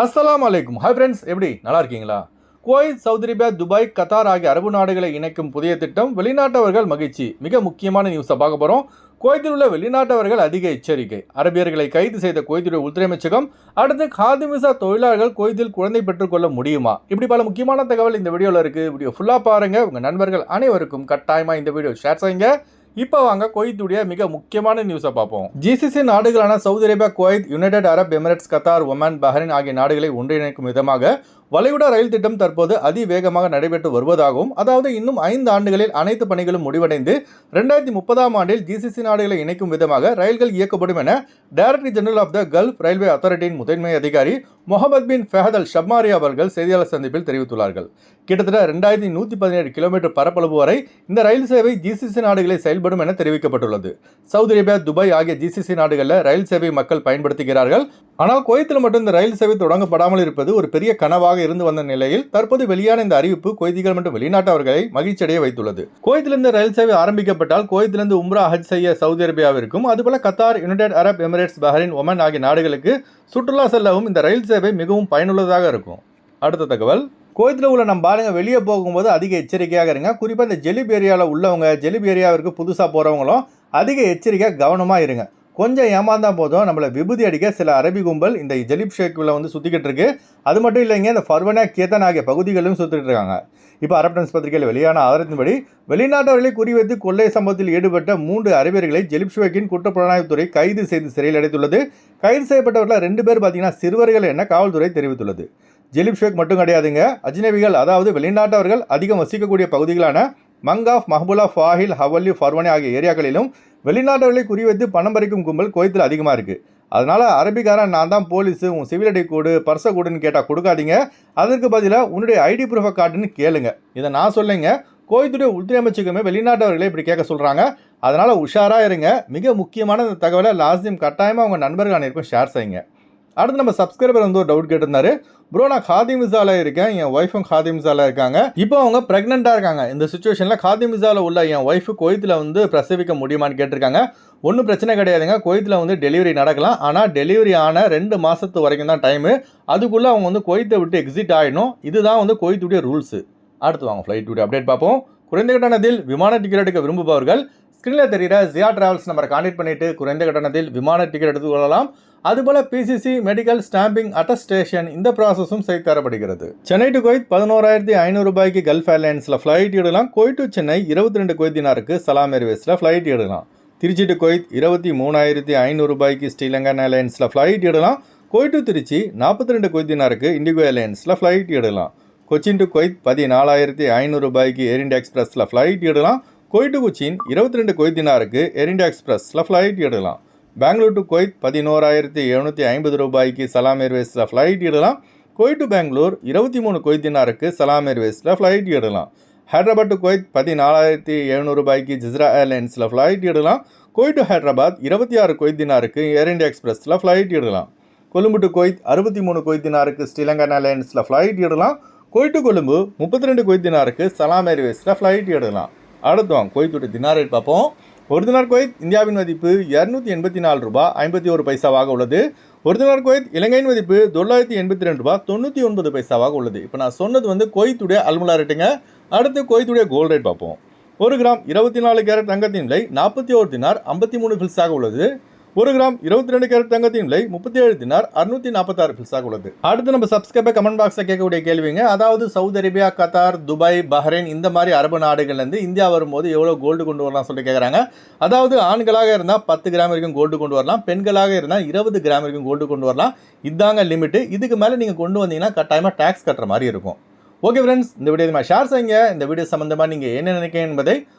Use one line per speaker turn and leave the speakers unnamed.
அஸ்லாம் அலைக்கும் hi friends எப்படி? நல்லா இருக்கீங்களா? குவைத் சவுதி துபாய் கத்தார் ஆகிய அரபு நாடுகளை இணைக்கும் புதிய திட்டம் வெளிநாட்டவர்கள் மகிழ்ச்சி. மிக முக்கியமான நியூஸை பார்க்க போகிறோம் குவைத்தில் உள்ள வெளிநாட்டவர்கள் அதிக எச்சரிக்கை. அரபியர்களை கைது செய்த குவைத்துடைய உள்துறை அமைச்சகம் அடுத்து காதிமிசா தொழிலாளர்கள் குவைத்தில் குழந்தை பெற்றுக்கொள்ள முடியுமா? இப்படி பல முக்கியமான தகவல் இந்த வீடியோவில் இருக்குது வீடியோ ஃபுல்லாக பாருங்கள் உங்கள் நண்பர்கள் அனைவருக்கும் கட்டாயமாக இந்த வீடியோ ஷேர் செய்யுங்க. இப்போ வாங்க குவைத்துடைய மிக முக்கியமான நியூஸை பார்ப்போம். ஜிசிசி நாடுகளான Saudi Arabia Kuwait United Arab Emirates Qatar Oman Bahrain ஆகிய நாடுகளை ஒன்றிணைக்கும் விதமாக வளைகுடா ரயில் திட்டம் தற்போது அதிவேகமாக நடைபெற்று வருவதாகவும் அதாவது இன்னும் ஐந்து ஆண்டுகளில் அனைத்து பணிகளும் முடிவடைந்து ரெண்டாயிரத்தி முப்பதாம் ஆண்டில் ஜிசிசி நாடுகளை இணைக்கும் விதமாக ரயில்கள் இயக்கப்படும் என director general of the Gulf railway அத்தாரிட்டியின் முதன்மை அதிகாரி முகமது பின் ஃபெஹதல் அல் ஷப்மாரி அவர்கள் செய்தியாளர் சந்திப்பில் தெரிவித்துள்ளார்கள். கிட்டத்தட்ட ரெண்டாயிரத்தி நூற்றி பதினேழு கிலோமீட்டர் பரப்பளவு வரை இந்த ரயில் சேவை ஜிசிசி நாடுகளில் செயல்படும் என தெரிவிக்கப்பட்டுள்ளது. சவுதி அரேபியா துபாய் ஆகிய ஜிசிசி நாடுகளில் ரயில் சேவை மக்கள் பயன்படுத்துகிறார்கள். ஆனால் குவைத்தில் மட்டும் இந்த ரயில் சேவை தொடங்கப்படாமல் இருப்பது ஒரு பெரிய கனவாக இருந்து வந்த நிலையில் தற்போது வெளியான இந்த அறிவிப்பு குவைதிகள் மற்றும் வெளிநாட்டவர்களை மகிழ்ச்சியடைய வைத்துள்ளது. குவைத்திலிருந்து ரயில் சேவை ஆரம்பிக்கப்பட்டால் குவைத்திலிருந்து உம்ரா ஹஜ் செய்ய சவுதி அரேபியாவிற்கும் அதுபோல Qatar United Arab Emirates Bahrain Oman ஆகிய நாடுகளுக்கு சுற்றுலா செல்லவும் இந்த ரயில் சேவை மிகவும் பயனுள்ளதாக இருக்கும். அடுத்த தகவல். கோயத்தில் உள்ள நம்ம பாருங்க வெளியே போகும்போது அதிக எச்சரிக்கையாக இருங்க. குறிப்பாக இந்த ஜெலிப் ஏரியாவில் உள்ளவங்க ஜெலிப் ஏரியாவிற்கு புதுசாக போகிறவங்களும் அதிக எச்சரிக்கையாக கவனமாக இருங்க. கொஞ்சம் ஏமாந்தா போதும். நம்மளை விபூதி அடிக்க சில அரபி கும்பல் இந்த ஜலீப் ஷேக்கில் வந்து சுற்றிக்கிட்டு இருக்கு. அது மட்டும் இல்லைங்க இந்த ஃபர்வனா கேத்தன் ஆகிய பகுதிகளிலும் சுற்றிட்டு இருக்காங்க. இப்போ அரப் டைம்ஸ் பத்திரிகையில் வெளியான ஆதாரத்தின்படி வெளிநாட்டவர்களை குறிவைத்து கொள்ளை சம்பவத்தில் ஈடுபட்ட மூன்று அரபியர்களை ஜெலிப் ஷுவேக்கின் குற்றப்புலனாய்வுத்துறை கைது செய்து சிறையில் அடைத்துள்ளது. கைது செய்யப்பட்டவர்கள் ரெண்டு பேர் பார்த்தீங்கன்னா சிறுவர்கள் என காவல்துறை தெரிவித்துள்ளது. ஜெலிப் ஷேக் மட்டும் கிடையாதுங்க. அஜ்னபிகள் அதாவது வெளிநாட்டவர்கள் அதிகம் வசிக்கக்கூடிய பகுதிகளான மங்காஃப் மஹபுலா ஃபாஹில் ஹவல்லி ஃபர்வனி ஆகிய ஏரியாக்களிலும் வெளிநாட்டவர்களை குறிவைத்து பணம் பறிக்கும் கும்பல் கோயத்தில் அதிகமாக இருக்குது அதனால் அரபிக்காரன் நான் தான் போலீஸு உன் சிவில் ஐடி கோடு பர்ச கோடுன்னு கேட்டால் கொடுக்காதீங்க. அதற்கு பதிலாக உன்னுடைய ஐடி ப்ரூஃபை காட்டுன்னு கேளுங்க. இதை நான் சொல்லுங்க. கோயத்துடைய உள்துறை அமைச்சகமே வெளிநாட்டவர்களை இப்படி கேட்க சொல்கிறாங்க அதனால் உஷாராக இருங்க. மிக முக்கியமான இந்த தகவலை லாஸ்டியம் கட்டாயமாக உங்கள் நண்பர்கள் அனைவருக்கும் ஷேர் செய்யுங்க. அடுத்து நம்ம சப்ஸ்கிரைபர் வந்து ஒரு டவுட் கேட்டிருந்தாரு. ப்ரோ நான் காதி மிசால இருக்கேன். என் ஒய்ஃபும் காதி மிசால இருக்காங்க. இப்போ அவங்க ப்ரெக்னெண்ட்டாக இருக்காங்க. இந்த சுச்சுவேஷனில் காதி மிசால உள்ள என் ஒய்ஃபு கோயத்தில் வந்து பிரசவிக்க முடியுமான்னு கேட்டிருக்காங்க. ஒன்றும் பிரச்சனை கிடையாதுங்க. கோயத்தில் வந்து டெலிவரி நடக்கலாம். ஆனால் டெலிவரி ஆன ரெண்டு மாதத்து வரைக்கும் தான் டைமு அதுக்குள்ளே அவங்க வந்து கோயத்தை விட்டு எக்ஸிட் ஆயிடும் இதுதான் வந்து கோயத்துடைய ரூல்ஸு அடுத்து வாங்க ஃப்ளைட்டுடைய அப்டேட் பார்ப்போம். குறைந்த கட்டணத்தில் விமான டிக்கெட் எடுக்க விரும்புபவர்கள் ஸ்க்ரீனில் தெரிகிற ஜியா ட்ராவல்ஸ் நம்பரை கான்டெக்ட் பண்ணிவிட்டு குறைந்த கட்டணத்தில் விமான டிக்கெட் எடுத்து அதுபோல் பிசிசி மெடிக்கல் ஸ்டாம்பிங் அட்டஸ்டேஷன் இந்த ப்ராசஸும் செய்து தரப்படுகிறது. சென்னை டு கோயத் பதினோராயிரத்தி ஐநூறு ரூபாய்க்கு கல்ஃப் ஏர்லைன்ஸில் ஃப்ளைட் எடுக்கலாம். கோயட் டு சென்னை இருபத்தி ரெண்டு கோயத்தினாருக்கு சலாம் ஏர்வேஸில் ஃப்ளைட் எடுக்கலாம். திருச்சி டு கோயத் இருபத்தி மூணாயிரத்தி ஐநூறு ரூபாய்க்கு ஸ்ரீலங்கன் ஏர்லைன்ஸில் ஃப்ளைட் எடுக்கலாம். கோயட் டு திருச்சி நாற்பத்தி ரெண்டு கொய்தினாருக்கு இண்டிகோ ஏர்லைன்ஸில் ஃப்ளைட் எடுக்கலாம். கொச்சின் டு கொய்த் பதினாலாயிரத்தி ஐநூறு ரூபாய்க்கு ஏர் இண்டியா எக்ஸ்பிரஸில் ஃப்ளைட் எடுக்கலாம். கொய்ட்டு குச்சின் இருபத்தி ரெண்டு கொய்தினாருக்கு ஏர் இண்டியா எக்ஸ்பிரஸில் ஃப்ளைட் எடுக்கலாம். பெங்களூர் டு கொய்த் பதினோராயிரத்தி எழுநூற்றி ஐம்பது ரூபாய்க்கு சலாம் ஏர்வேஸில் ஃப்ளைட் இடலாம் கொய்ட் டு பெங்களூர் இருபத்தி மூணு கொய்தினாருக்கு சலாம் ஏர்வேஸில் ஃப்ளைட் இடலாம் ஹைதராபாத் டு கொய்த் பதினாலாயிரத்தி எழுநூறு ரூபாய்க்கு ஜிஸ்ரா ஏர்லைன்ஸில் ஃப்ளைட் இடலாம் கொய்ட் டு ஹைதராபாத் இருபத்தி ஆறு கொய்தினாருக்கு ஏர் இண்டியா எக்ஸ்பிரஸில் ஃப்ளைட் இடலாம் கொழும்பு டு கொய்த் அறுபத்தி மூணு கொய்தினாருக்கு ஸ்ரீலங்கா ஏர்லைன்ஸில் ஃப்ளைட் இடலாம் கொய்ட் டு கொழும்பு முப்பத்தி ரெண்டு கொய்தினாருக்கு சலாம் ஏர்வேஸில் ஃப்ளைட் இடலாம் அடுத்தோம் கொய்த்துடைய தினார் ரேட் பார்ப்போம். ஒரு தினார் குவைத் இந்தியாவின் மதிப்பு இரநூத்தி எண்பத்தி நாலு ரூபாய் ஐம்பத்தி ஒரு பைசாவாக உள்ளது. ஒரு தினார் குவைத் இலங்கையின் மதிப்பு தொள்ளாயிரத்தி எண்பத்தி ரெண்டு ரூபாய் தொண்ணூற்றி ஒன்பது பைசாவாக உள்ளது. இப்போ நான் சொன்னது வந்து கொய்த்துடைய அல்முலா ரேட்டுங்க. அடுத்து கொய்த்துடைய கோல்ட் ரேட் பார்ப்போம். ஒரு கிராம் இருபத்தி நாலு கேரட் தங்கத்தின் விலை நாற்பத்தி ஒரு தினார் ஐம்பத்தி மூணு ஃபில்ஸாக உள்ளது. ஒரு கிராம் இருபத்தி ரெண்டு கேரட் தங்கத்தின் விலை முப்பத்தி ஏழு தினார் அறுநூத்தி நாற்பத்தாறு பில்ஸாக உள்ளது. அடுத்து நம்ம சப்ஸ்கிரைபர் கமெண்ட் பாக்ஸில் கேட்கக்கூடிய கேள்விங்க. அதாவது Saudi Arabia Qatar Dubai Bahrain இந்த மாதிரி அரபு நாடுகள்லேருந்து இந்தியா வரும்போது எவ்வளோ கோல்டு கொண்டு வரலாம் சொல்லி கேட்குறாங்க அதாவது ஆண்களாக இருந்தால் பத்து கிராம் வரைக்கும் கோல்டு கொண்டு வரலாம். பெண்களாக இருந்தால் இருபது கிராம் வரைக்கும் கோல்டு கொண்டு வரலாம். இதாங்க லிமிட்டு இதுக்கு மேலே நீங்கள் கொண்டு வந்தீங்கன்னா கட்டாயமாக டேக்ஸ் கட்டுற மாதிரி இருக்கும். ஓகே ஃப்ரெண்ட்ஸ் இந்த வீடியோ ஷேர் செய்யுங்க. இந்த வீடியோ சம்மந்தமாக நீங்கள் என்ன நினைக்கிறீங்க என்பதை